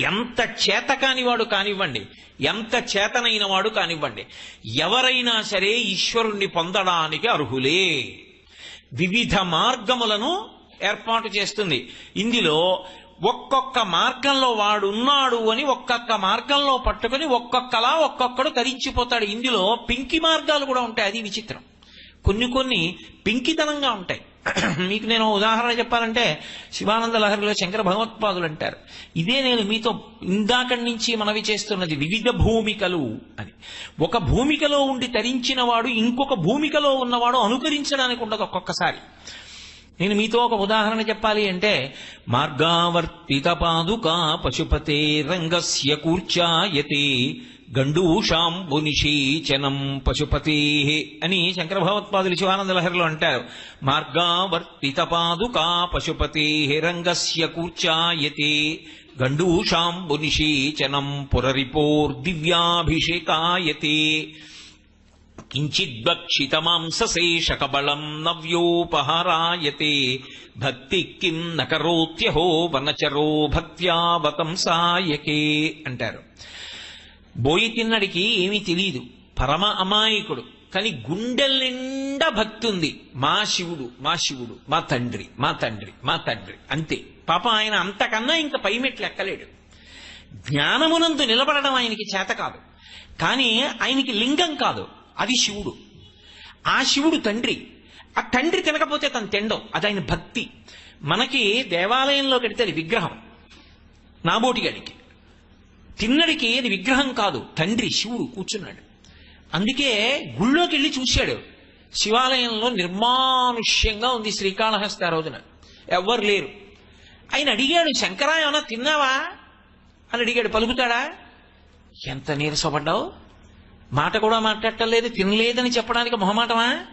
ఎంత చేత కానివాడు కానివ్వండి ఎంత చేతనైన వాడు కానివ్వండి ఎవరైనా సరే ఈశ్వరుణ్ణి పొందడానికి అర్హులే. వివిధ మార్గములను ఏర్పాటు చేస్తుంది. ఇందులో ఒక్కొక్క మార్గంలో వాడున్నాడు అని ఒక్కొక్క మార్గంలో పట్టుకొని ఒక్కొక్కలా ఒక్కొక్కడు తరించిపోతాడు. ఇందులో పింకి మార్గాలు కూడా ఉంటాయి. అది విచిత్రం. కొన్ని కొన్ని పింకితనంగా ఉంటాయి. మీకు నేను ఉదాహరణ చెప్పాలంటే శివానంద లహరిలో శంకర భగవత్పాదులు అంటారు. ఇదే నేను మీతో ఇందాకటి నుంచి మనవి చేస్తున్నది వివిధ భూమికలు అని. ఒక భూమికలో ఉండి తరించిన వాడు ఇంకొక భూమికలో ఉన్నవాడు అనుకరించడానికి ఉండదు ఒక్కొక్కసారి. నేను మీతో ఒక ఉదాహరణ చెప్పాలి అంటే మార్గావర్తిత పాదుకా పశుపతే రంగస్య కూర్చాయతే గండూషాంబునిషీచనం పశుపతే అని శంకర భగవత్పాదులు శివానంద అంటారు. మార్గావర్తిత పాదుకా పశుపతే రంగస్య కూర్చాయతే. గండూషాంబునిషీచనం పురరిపోర్దివ్యాభిషేకాయతే. కించిద్వక్షితమాంసశేషకబళం నవ్యోపహారాయతే. భక్తి కిం నకరోత్యహో వనచరో భక్త్యావతంసాయకే అంటారు. బోయి తిన్నడికి ఏమీ తెలియదు పరమ అమాయకుడు. కానీ గుండెల నిండా భక్తి ఉంది. మా శివుడు మా శివుడు మా తండ్రి మా తండ్రి మా తండ్రి. అంతే. పాప ఆయన అంతకన్నా ఇంకా పై మెట్లు ఎక్కలేడు. జ్ఞానమునందు నిలబడడం ఆయనకి చేత కాదు. కానీ ఆయనకి లింగం కాదు. అది శివుడు. ఆ శివుడు తండ్రి. ఆ తండ్రి తినకపోతే తను తిండం. అది ఆయన భక్తి. మనకి దేవాలయంలో కడితే అది విగ్రహం. నాబోటిగాడికి తిన్నడికి అది విగ్రహం కాదు. తండ్రి శివుడు కూర్చున్నాడు. అందుకే గుళ్ళోకి వెళ్ళి చూశాడు. శివాలయంలో నిర్మానుష్యంగా ఉంది శ్రీకాళహస్తి ఆ రోజున. ఎవ్వరు లేరు. ఆయన అడిగాడు శంకరా ఏమన్నా తిన్నావా? అని అడిగాడు పలుకుతాడా? ఎంత నీరసపడ్డావు? మాట కూడా మాట్లాడటలేదు తినలేదని చెప్పడానికి మొహమాటమా?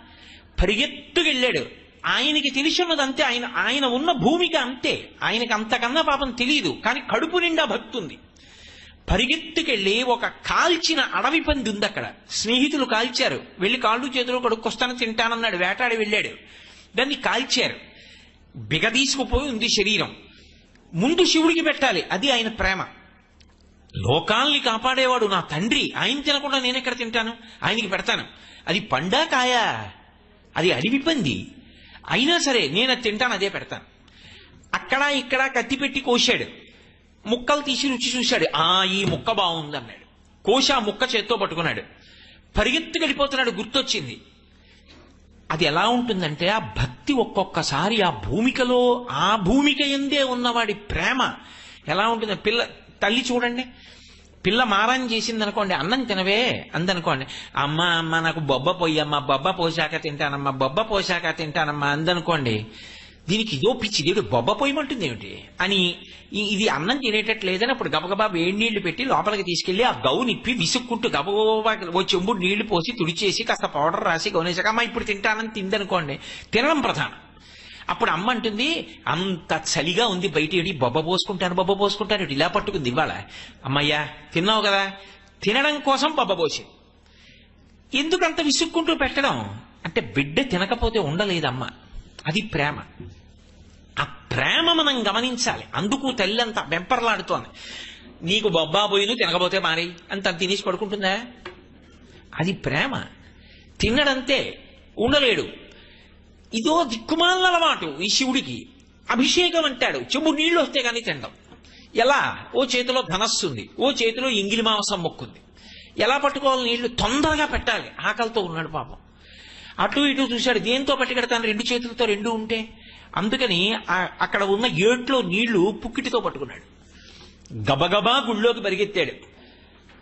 పరిగెత్తుకెళ్ళాడు. ఆయనకి తెలిసినది అంతే ఆయన ఆయన ఉన్న భూమిక అంతే. ఆయనకి అంతకన్నా పాపం తెలియదు. కానీ కడుపు నిండా భక్తుంది. పరిగెత్తుకెళ్ళి ఒక కాల్చిన అడవి పంది ఉంది అక్కడ. స్నేహితులు కాల్చారు. వెళ్ళి కాళ్ళు చేతులు కడుక్కొస్తాను తింటానన్నాడు. వేటాడి వెళ్ళాడు. దాన్ని కాల్చారు. బిగదీసుకుపోయి ఉంది శరీరం. ముందు శివుడికి పెట్టాలి. అది ఆయన ప్రేమ. లోకాల్ని కాపాడేవాడు నా తండ్రి. ఆయన తినకుండా నేను ఎక్కడ తింటాను? ఆయనకి పెడతాను. అది పండా కాయా? అది అడవి పంది. అయినా సరే నేను అది తింటాను అదే పెడతాను. అక్కడ ఇక్కడ కత్తి పెట్టి కోశాడు. ముక్కలు తీసి రుచి చూశాడు. ఆ ఈ ముక్క బాగుంది అన్నాడు. కోశ ఆ ముక్క చేత్తో పట్టుకున్నాడు. పరిగెత్తు గడిపోతున్నాడు గుర్తొచ్చింది. అది ఎలా ఉంటుందంటే ఆ భక్తి ఒక్కొక్కసారి ఆ భూమికలో ఆ భూమిక ఎందే ఉన్నవాడి ప్రేమ ఎలా ఉంటుంది. పిల్ల తల్లి చూడండి. పిల్ల మారం చేసింది అనుకోండి అన్నం తినవే అందనుకోండి. అమ్మ అమ్మ నాకు బొబ్బ పోయమ్మా బొబ్బ పోశాక తింటానమ్మా బొబ్బ పోశాక తింటానమ్మా అందనుకోండి. దీనికి ఇదో పిచ్చి దేవుడు బొబ్బ పోయమంటుంది ఏమిటి అని ఇది అన్నం తినేటట్లేదని అప్పుడు గబగబా వేడి నీళ్ళు పెట్టి లోపలికి తీసుకెళ్ళి ఆ గౌ నిప్పి విసుక్కుంటూ గబగబా ఓ చెంబు నీళ్ళు పోసి తుడిచేసి కాస్త పౌడర్ రాసి గౌనేసాక అమ్మ ఇప్పుడు తింటానని తిందనుకోండి. తినడం ప్రధానం. అప్పుడు అమ్మ అంటుంది అంత చలిగా ఉంది బయట ఏడి బొబ్బ పోసుకుంటాను బొబ్బ పోసుకుంటాను ఇలా పట్టుకుంది ఇవాళ. అమ్మయ్యా తిన్నావు కదా? తినడం కోసం బొబ్బ పోసింది ఎందుకంత విసుక్కుంటూ పెట్టడం? అంటే బిడ్డ తినకపోతే ఉండలేదమ్మ. అది ప్రేమ. ఆ ప్రేమ మనం గమనించాలి. అందుకు తల్లి అంత వెంపర్లాడుతోంది. నీకు బొబ్బా పోయిను తినకపోతే మారి అని తను తినేసి పడుకుంటుందా? అది ప్రేమ. తిన్నడంతే ఉండలేడు. ఇదో దిక్కుమాల అలవాటు ఈ శివుడికి. అభిషేకం అంటాడు. చెంబు నీళ్ళు వస్తే కానీ తినడం ఎలా? ఓ చేతిలో ధనస్సు ఉంది ఓ చేతిలో ఇంగిలి మాంసం మొక్కుంది. ఎలా పట్టుకోవాలి నీళ్ళు? తొందరగా పెట్టాలి. ఆకలితో ఉన్నాడు పాపం. అటు ఇటు చూశాడు. దేంతో పట్టుకెడతాను? రెండు చేతులతో రెండు ఉంటే. అందుకని అక్కడ ఉన్న ఏట్లో నీళ్ళు పుక్కిటితో పట్టుకున్నాడు. గబగబా గుళ్ళోకి పరిగెత్తాడు.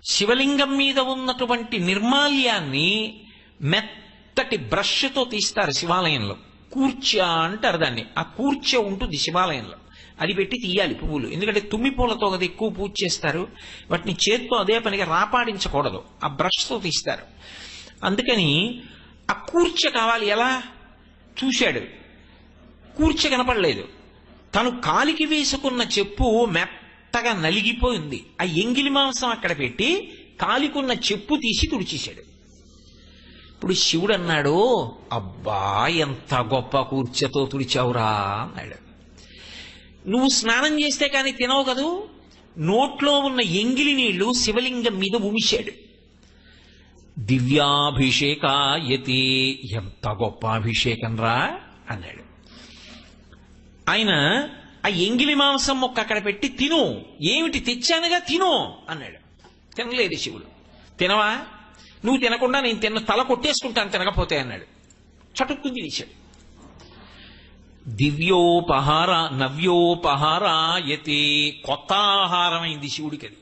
శివలింగం మీద ఉన్నటువంటి నిర్మాల్యాన్ని మెత్తటి బ్రష్తో తీస్తారు శివాలయంలో. కూర్చ అంటారు దాన్ని. ఆ కూర్చ ఉంటుంది శివాలయంలో. అది పెట్టి తీయాలి పువ్వులు. ఎందుకంటే తుమ్మి పూలతో కదా ఎక్కువ పూజ చేస్తారు. వాటిని చేత్తో అదే పనిగా రాపాడించకూడదు. ఆ బ్రష్తో తీస్తారు. అందుకని ఆ కూర్చ కావాలి ఎలా? చూశాడు. కూర్చ కనపడలేదు. తను కాలికి వేసుకున్న చెప్పు మెత్తగా నలిగిపోయింది. ఆ ఎంగిలి మాంసం అక్కడ పెట్టి కాలికున్న చెప్పు తీసి తుడిచేశాడు. ఇప్పుడు శివుడు అన్నాడు అబ్బా ఎంత గొప్ప కూర్చతో తుడిచావురా అన్నాడు. నువ్వు స్నానం చేస్తే కానీ తినవు కదూ? నోట్లో ఉన్న ఎంగిలి నీళ్ళు శివలింగం మీద ఉమిశాడు దివ్యాభిషేకాయతి. ఎంత గొప్ప అభిషేకం రా అన్నాడు. ఆయన ఆ ఎంగిలి మాంసం మొక్క అక్కడ పెట్టి తిను. ఏమిటి తెచ్చానుగా తిను అన్నాడు. తినలేదు శివుడు. తినవా? నువ్వు తినకుండా నేను తిన్న తల కొట్టేసుకుంటాను తినకపోతే అన్నాడు. చటుక్కుని తినేశాడు. దివ్యోపహార నవ్యోపహారాయతే కొత్త ఆహారమైంది శివుడికి అది.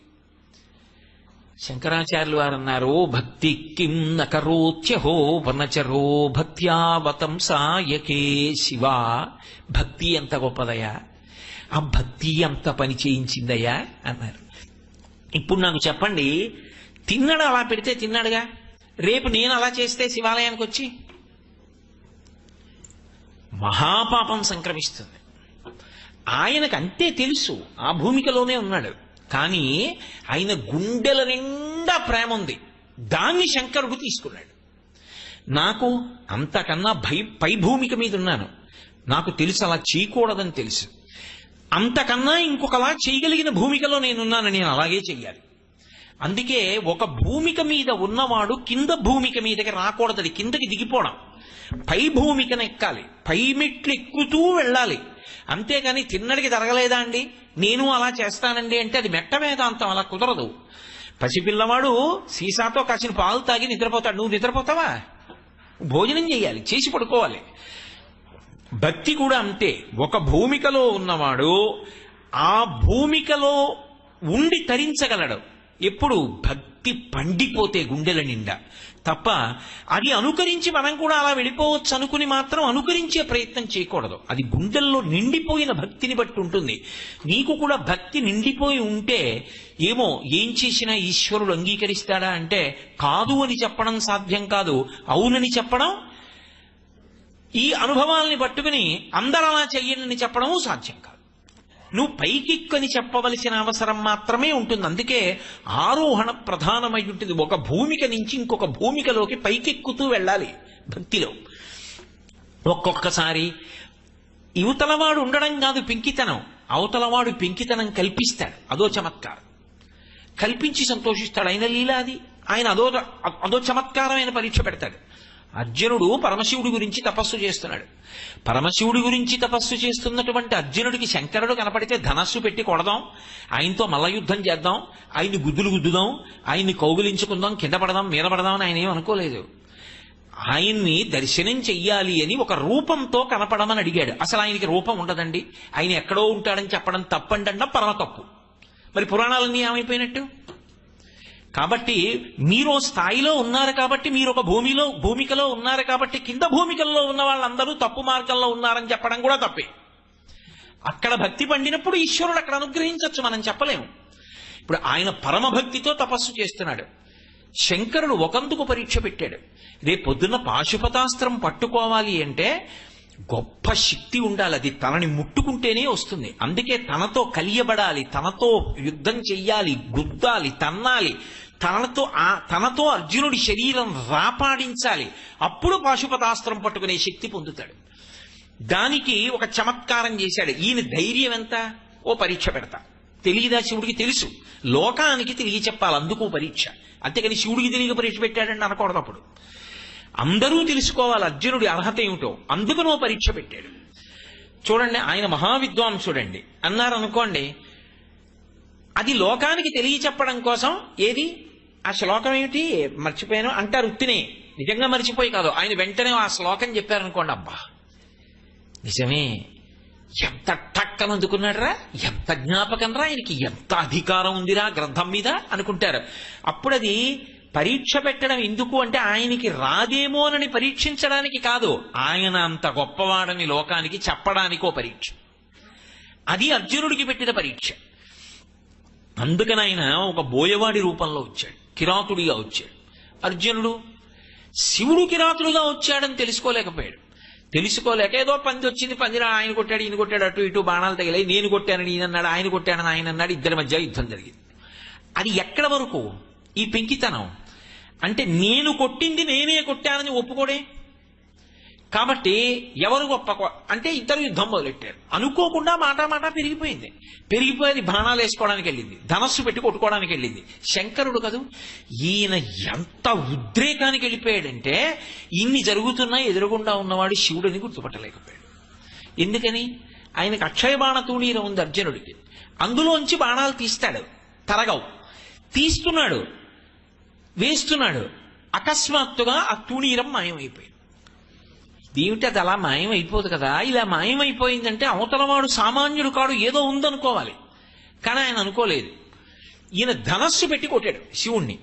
శంకరాచార్యులు వారు అన్నారు భక్తి కిం నకరోత్యహో వనచరో భక్త్యావతం సాయకే శివ. భక్తి ఎంత గొప్పదయా ఆ భక్తి ఎంత పని చేయించిందయ్యా? అన్నారు. ఇప్పుడు నాకు చెప్పండి తిన్నాడు అలా పెడితే తిన్నాడుగా? రేపు నేను అలా చేస్తే శివాలయానికి వచ్చి? మహాపాపం సంక్రమిస్తుంది. ఆయనకు అంతే తెలుసు ఆ భూమికలోనే ఉన్నాడు. కానీ ఆయన గుండెల నిండా ప్రేమ ఉంది దాన్ని శంకరుడు తీసుకున్నాడు. నాకు అంతకన్నా భై పై భూమిక మీద ఉన్నాను నాకు తెలుసు అలా చేయకూడదని తెలుసు. అంతకన్నా ఇంకొకలా చేయగలిగిన భూమికలో నేనున్నాను నేను అలాగే చెయ్యాలి. అందుకే ఒక భూమిక మీద ఉన్నవాడు కింద భూమిక మీదకి రాకూడదు కిందకి దిగిపోవడం. పై భూమికను ఎక్కాలి. పై మెట్లు ఎక్కుతూ వెళ్ళాలి. అంతేగాని తిన్నడికి జరగలేదా అండి? నేను అలా చేస్తానండి అంటే అది మెట్ట వేదాంతం అలా కుదరదు. పసిపిల్లవాడు సీసాతో కాసిన పాలు తాగి నిద్రపోతాడు. నువ్వు నిద్రపోతావా? భోజనం చేయాలి చేసి పడుకోవాలి. భక్తి కూడా అంతే. ఒక భూమికలో ఉన్నవాడు ఆ భూమికలో ఉండి తరించగలడు. ఎప్పుడు భక్తి పండిపోతే గుండెల నిండా. తప్ప అది అనుకరించి మనం కూడా అలా వెళ్ళిపోవచ్చు అనుకుని మాత్రం అనుకరించే ప్రయత్నం చేయకూడదు. అది గుండెల్లో నిండిపోయిన భక్తిని బట్టి ఉంటుంది. నీకు కూడా భక్తి నిండిపోయి ఉంటే ఏమో ఏం చేసినా ఈశ్వరుడు అంగీకరిస్తాడా అంటే కాదు అని చెప్పడం సాధ్యం కాదు. అవునని చెప్పడం ఈ అనుభవాల్ని పట్టుకుని అందరూ అలా చెయ్యనని చెప్పడము సాధ్యం కాదు. నువ్వు పైకిక్కని చెప్పవలసిన అవసరం మాత్రమే ఉంటుంది. అందుకే ఆరోహణ ప్రధానమై ఉంటుంది ఒక భూమిక నుంచి ఇంకొక భూమికలోకి పైకెక్కుతూ వెళ్ళాలి భక్తిలో. ఒక్కొక్కసారి యువతలవాడు ఉండడం కాదు పెంకితనం. అవతలవాడు పెంకితనం కల్పిస్తాడు. అదో చమత్కారం. కల్పించి సంతోషిస్తాడు. ఆయన లీల అది. ఆయన అదో అదో చమత్కారమైన పరీక్ష పెడతాడు. అర్జునుడు పరమశివుడి గురించి తపస్సు చేస్తున్నాడు. పరమశివుడి గురించి తపస్సు చేస్తున్నటువంటి అర్జునుడికి శంకరుడు కనపడితే ధనస్సు పెట్టి కొడదాం ఆయనతో మల్ల యుద్ధం చేద్దాం ఆయన్ని గుద్దులు గుద్దుదాం ఆయన్ని కౌగులించుకుందాం కింద పడదాం మీద పడదాం అని ఆయన ఏమనుకోలేదు ఆయన్ని దర్శనం చెయ్యాలి అని ఒక రూపంతో కనపడమని అడిగాడు. అసలు ఆయనకి రూపం ఉండదండి. ఆయన ఎక్కడో ఉంటాడని చెప్పడం తప్పండి పరమ తప్పు. మరి పురాణాలన్నీ ఏమైపోయినట్టు? కాబట్టి మీరు స్థాయిలో ఉన్నారు కాబట్టి మీరు ఒక భూమిలో భూమికలో ఉన్నారు కాబట్టి కింద భూమికల్లో ఉన్న వాళ్ళందరూ తప్పు మార్గంలో ఉన్నారని చెప్పడం కూడా తప్పే. అక్కడ భక్తి పండినప్పుడు ఈశ్వరుడు అక్కడ అనుగ్రహించవచ్చు మనం చెప్పలేము. ఇప్పుడు ఆయన పరమ భక్తితో తపస్సు చేస్తున్నాడు. శంకరుడు ఒకందుకు పరీక్ష పెట్టాడు. రేపు పొద్దున్న పాశుపతాస్త్రం పట్టుకోవాలి అంటే గొప్ప శక్తి ఉండాలి. అది తనని ముట్టుకుంటేనే వస్తుంది. అందుకే తనతో కలియబడాలి తనతో యుద్ధం చెయ్యాలి గుద్దాలి తన్నాలి. తనతో ఆ తనతో అర్జునుడి శరీరం రాపాడించాలి అప్పుడు పాశుపతాస్త్రం పట్టుకునే శక్తి పొందుతాడు. దానికి ఒక చమత్కారం చేశాడు. ఈయన ధైర్యం ఎంత? ఓ పరీక్ష పెడతా. తెలియదా శివుడికి? తెలుసు. లోకానికి తెలియ చెప్పాలి. అందుకు పరీక్ష. అంతేకాని శివుడికి తెలియక పరీక్ష పెట్టాడని అనకూడదు అప్పుడు. అందరూ తెలుసుకోవాలి అర్జునుడి అర్హత ఏమిటో. అందుకు నువ్వు పరీక్ష పెట్టాడు. చూడండి ఆయన మహావిద్వాంసుడండి. అన్నారు అనుకోండి అది లోకానికి తెలియచెప్పడం కోసం ఏది? ఆ శ్లోకం ఏమిటి? మర్చిపోయాను. అంటారు ఉత్తినే. నిజంగా మర్చిపోయి కాదు. ఆయన వెంటనే ఆ శ్లోకం చెప్పారనుకోండి అబ్బా. నిజమే. ఎంత టక్కన అందుకున్నాడరా? ఎంత జ్ఞాపకం రా ఆయనకి ఎంత అధికారం ఉందిరా గ్రంథం మీద? అనుకుంటారు. అప్పుడు అది పరీక్ష పెట్టడం ఎందుకు అంటే ఆయనకి రాదేమోనని పరీక్షించడానికి కాదు. ఆయన అంత గొప్పవాడని లోకానికి చెప్పడానికో పరీక్ష. అది అర్జునుడికి పెట్టిన పరీక్ష. అందుకని ఆయన ఒక బోయవాడి రూపంలో వచ్చాడు. కిరాతుడిగా వచ్చాడు. అర్జునుడు శివుడు కిరాతుడుగా వచ్చాడని తెలుసుకోలేకపోయాడు. తెలుసుకోలేక ఏదో పంది వచ్చింది పందిరా ఆయన కొట్టాడు ఈయన కొట్టాడు అటు ఇటు బాణాలు తగిలాయి నేను కొట్టానని ఈయన అన్నాడు ఆయన కొట్టానని ఆయన అన్నాడు ఇద్దరి మధ్య యుద్ధం జరిగింది. అది ఎక్కడ వరకు? ఈ పెంకితనం. అంటే నేను కొట్టింది నేనే కొట్టానని ఒప్పుకోడే? కాబట్టి ఎవరు గొప్ప అంటే ఇద్దరు యుద్ధం మొదలెట్టారు. అనుకోకుండా మాట మాట పెరిగిపోయింది. పెరిగిపోయింది బాణాలు వేసుకోవడానికి వెళ్ళింది. ధనస్సు పెట్టి కొట్టుకోవడానికి వెళ్ళింది. శంకరుడు కదూ ఈయన ఎంత ఉద్రేకానికి వెళ్ళిపోయాడంటే ఇన్ని జరుగుతున్నా ఎదురుగుండా ఉన్నవాడు శివుడిని గుర్తుపట్టలేకపోయాడు. ఎందుకని? ఆయనకు అక్షయ బాణ తూణీరం ఉంది అర్జునుడికి. అందులోంచి బాణాలు తీస్తాడు. తరగవు. తీస్తున్నాడు. వేస్తున్నాడు. అకస్మాత్తుగా ఆ తూణీరం మాయమైపోయింది. దీవిటి అది అలా మాయమైపోదు కదా. ఇలా మాయమైపోయిందంటే అవతలవాడు సామాన్యుడు కాడు ఏదో ఉందనుకోవాలి. కానీ ఆయన అనుకోలేదు. ఈయన ధనస్సు పెట్టి కొట్టాడు శివుణ్ణి.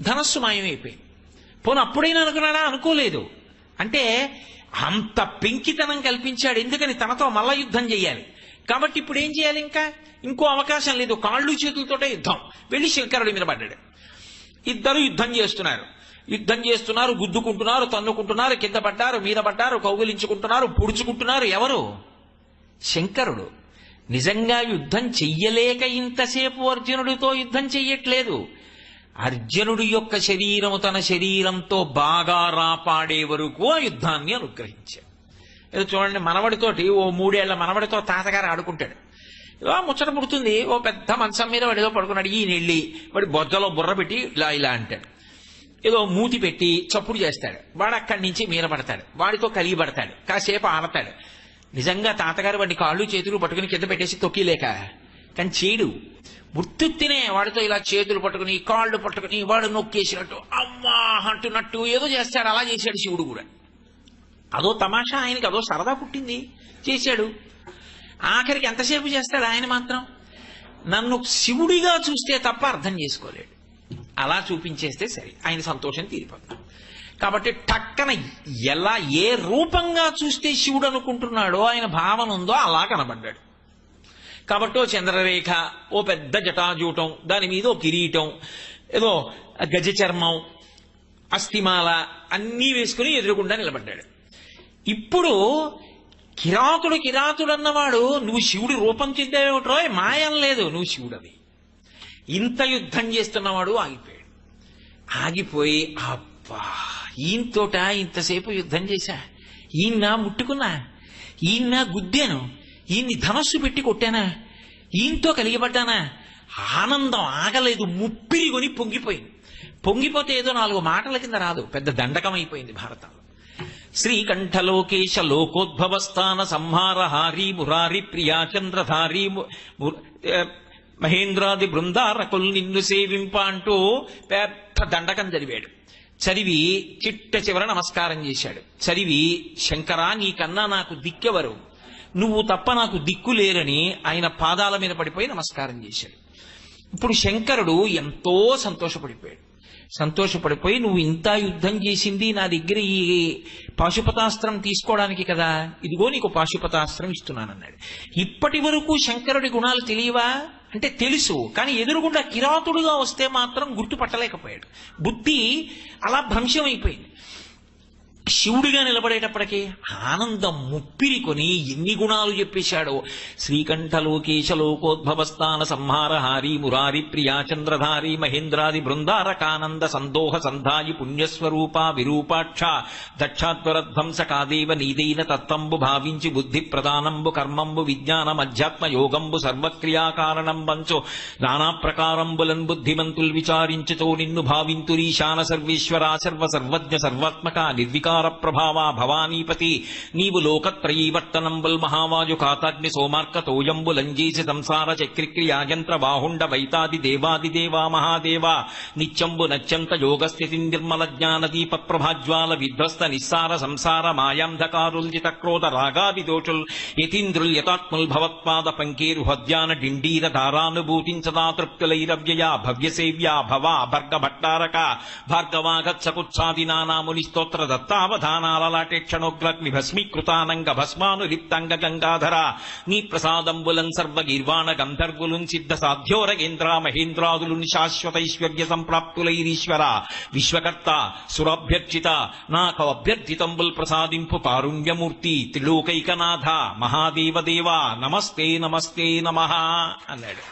ధనస్సు మాయమైపోయింది పోను అప్పుడైనా అనుకున్నాడా? అనుకోలేదు. అంటే అంత పెంకితనం కల్పించాడు. ఎందుకని? తనతో మల్ల యుద్ధం చేయాలి. కాబట్టి ఇప్పుడు ఏం చేయాలి ఇంకా? ఇంకో అవకాశం లేదు. కాళ్ళు చేతులతోటే యుద్ధం. వెళ్ళి శంకరుడి మీద పడ్డాడు. ఇద్దరు యుద్ధం చేస్తున్నారు. యుద్ధం చేస్తున్నారు గుద్దుకుంటున్నారు తన్నుకుంటున్నారు కింద పడ్డారు మీద పడ్డారు కౌగిలించుకుంటున్నారు పొడుచుకుంటున్నారు ఎవరు? శంకరుడు. నిజంగా యుద్ధం చెయ్యలేక ఇంతసేపు అర్జునుడితో యుద్ధం చెయ్యట్లేదు. అర్జునుడి యొక్క శరీరము తన శరీరంతో బాగా రాపాడే వరకు ఆ యుద్ధాన్ని అనుగ్రహించాడు. ఏదో చూడండి మనవడితోటి ఓ మూడేళ్ళ మనవడితో తాతగారు ఆడుకుంటాడు. ఏదో ముచ్చట పుడుతుంది ఓ పెద్ద మంచం మీద వాడు ఏదో పడుకున్నాడు ఈయన వెళ్ళి వాడి బొజ్జలో బుర్ర పెట్టి ఇలా ఇలా అంటాడు. ఏదో మూతి పెట్టి చప్పుడు చేస్తాడు. వాడు అక్కడి నుంచి మీద వాడితో కలిగి పడతాడు కాసేపు ఆడతాడు నిజంగా తాతగారు వాడిని కాళ్ళు చేతులు పట్టుకుని కింద పెట్టేసి తొక్కిలేక కానీ చేయడు గుర్తుత్తినే వాడితో ఇలా చేతులు పట్టుకుని కాళ్ళు పట్టుకుని వాడు నొక్కేసినట్టు అమ్మా అంటున్నట్టు ఏదో చేస్తాడు. అలా చేశాడు శివుడు కూడా. అదో తమాషా ఆయనకి అదో సరదా పుట్టింది. చేశాడు. ఆఖరికి ఎంతసేపు చేస్తాడు ఆయన మాత్రం? నన్ను శివుడిగా చూస్తే తప్ప అర్థం చేసుకోలేడు. అలా చూపించేస్తే సరే ఆయన సంతోషం తీరిపోతుంది. కాబట్టి టక్కన ఎలా ఏ రూపంగా చూస్తే శివుడు అనుకుంటున్నాడో ఆయన భావన ఉందో అలా కనబడ్డాడు. కాబట్టి ఓ చంద్రరేఖ ఓ పెద్ద జటాజూటం దాని మీద ఓ కిరీటం ఏదో గజ చర్మం అస్థిమాల అన్నీ వేసుకుని ఎదురుకుండా నిలబడ్డాడు. ఇప్పుడు కిరాతుడు కిరాతుడు అన్నవాడు నువ్వు శివుడి రూపం చెందేవిట్రో మాయం లేదు నువ్వు శివుడవి. ఇంత యుద్ధం చేస్తున్నవాడు ఆగిపోయాడు. ఆగిపోయి అబ్బా ఈయనతోట ఇంతసేపు యుద్ధం చేశా. ఈయన ముట్టుకున్నా. ఈయన గుద్దాను. ఈయన్ని ధనస్సు పెట్టి కొట్టానా. ఈయనతో కలిగిపడ్డానా ఆనందం ఆగలేదు ముప్పిరి కొని పొంగిపోయింది. పొంగిపోతే ఏదో నాలుగు మాటల కింద రాదు. పెద్ద దండకం అయిపోయింది భారతంలో శ్రీకంఠలోకేశ లోకోద్భవస్థాన సంహారహారి మురారి ప్రియాచంద్రధారి ము- ము- మహేంద్రాది బృందారకులు నిన్ను సేవింప అంటూ పెద్ద దండకం చదివాడు చదివి చిట్ట చివర నమస్కారం చేశాడు. చదివి శంకరా నీకన్నా నాకు దిక్కెవరు? నువ్వు తప్ప నాకు దిక్కు లేరని ఆయన పాదాల మీద పడిపోయి నమస్కారం చేశాడు. ఇప్పుడు శంకరుడు ఎంతో సంతోషపడిపోయాడు. సంతోషపడిపోయి నువ్వు ఇంత యుద్ధం చేసింది నా దగ్గర ఈ పాశుపతాస్త్రం తీసుకోవడానికి కదా. ఇదిగో నీకు పాశుపతాస్త్రం ఇస్తున్నానన్నాడు. ఇప్పటి వరకు శంకరుడి గుణాలు తెలియవా? అంటే తెలుసు కానీ ఎదురుగుండా కిరాతుడుగా వస్తే మాత్రం గుర్తుపట్టలేకపోయాడు. బుద్ధి అలా భ్రంశం అయిపోయింది శివుడిగా నిలబడేటప్పటికీ ఆనందం ముప్పిరి కొని ఎన్ని గుణాలు చెప్పేశాడో. శ్రీకంఠలోకేశ లోకోద్భవస్థాన సంహారహారి మురారి ప్రియాచంద్రధారి మహేంద్రాది బృందారకానంద సందోహ సంధాయి పుణ్యస్వరూప విరూపాక్ష దక్షాత్వరధ్వంసకాదేవ నీదైన తత్తంబు భావించి బుద్ధి ప్రధానంబు కర్మంబు విజ్ఞానం అధ్యాత్మ యోగంబు సర్వక్రియాకారణం వంచు నానా ప్రకారంబులన్ బుద్ధిమంతుల్ విచారించుతో నిన్ను భావింతురీశాన సర్వేశ్వర సర్వ సర్వజ్ఞ సర్వాత్మక నిర్వికార సంసార ప్రభావ భవానీపతి. నీవు లోకత్రయీవర్తనంబుల్ మహావాయు కాతాగ్ని సోమార్కతోయంబులంజేసి సంసార చక్రిక్రియాయంత్ర బాహుండ వైతాది దేవాది దేవా మహాదేవ. నిత్యంబు నత్యంత యోగస్థితి నిర్మల జ్ఞాన దీప ప్రభాజ్వాల విధ్వస్త నిస్సార సంసార మాయాంధకారుల్జిత క్రోధ రాగాదిదోషుల్ యతీంద్రుల్ యతాత్ముల్ భవత్పాద పంకేరుహద్యాన డిండీర ధారానుభూతించదా తృప్తులైరవ్యయా భవ్యసేవ్యా భవా భర్గ భట్టారక. భార్గవాగచ్చకుత్సాది నానాముని స్తోత్ర దత్తా సావధానాలలాటే క్షణోగ్రగ్ని భస్మీకృతానంగ భస్మాను లిప్తంగ గంగాధర నీ ప్రసాదంబులం సర్వ గీర్వాణ గంధర్వులున్ సిద్ధ సాధ్యోరగేంద్ర మహేంద్రాదులున్ శాశ్వతైశ్వర్య సంప్రాప్తులైరీశ్వర విశ్వకర్త సురభ్యర్చిత నాకు అభ్యర్థితంబుల్ ప్రసాదింపు కారుణ్యమూర్తి త్రిలోకైకనాథ మహాదేవదేవ నమస్తే నమస్తే నమ అన్నాడు.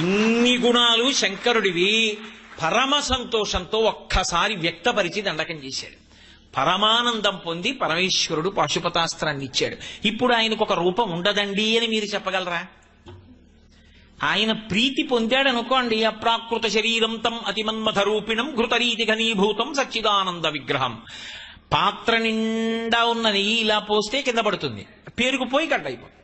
ఇన్ని గుణాలు శంకరుడివి పరమ సంతోషంతో ఒక్కసారి వ్యక్తపరిచి దండకం చేశాడు. పరమానందం పొంది పరమేశ్వరుడు పాశుపతాస్త్రాన్ని ఇచ్చాడు. ఇప్పుడు ఆయనకు ఒక రూపం ఉండదండి అని మీరు చెప్పగలరా? ఆయన ప్రీతి పొందాడు అనుకోండి అప్రాకృత శరీరం తం అతిమన్మథ రూపిణం ఘృతరీతి ఘనీభూతం సచ్చిదానంద విగ్రహం. పాత్ర నిండా ఉన్న నెయ్యి ఇలా పోస్తే కింద పడుతుంది. పేరుకుపోయి కట్ అయిపోతుంది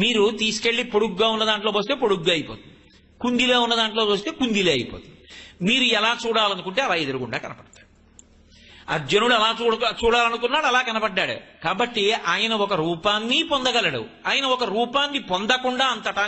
మీరు తీసుకెళ్ళి పొడుగ్గా ఉన్న దాంట్లో పోస్తే పొడుగ్గా అయిపోతుంది. కుందిలో ఉన్న దాంట్లో పోస్తే కుందిలే అయిపోతుంది. మీరు ఎలా చూడాలనుకుంటే అలా ఎదురుగుండా కనపడుతుంది. అర్జునుడు అలా చూడ చూడాలనుకున్నాడు అలా కనబడ్డాడు కాబట్టి ఆయన ఒక రూపాన్ని పొందగలడు. ఆయన ఒక రూపాన్ని పొందకుండా అంతటా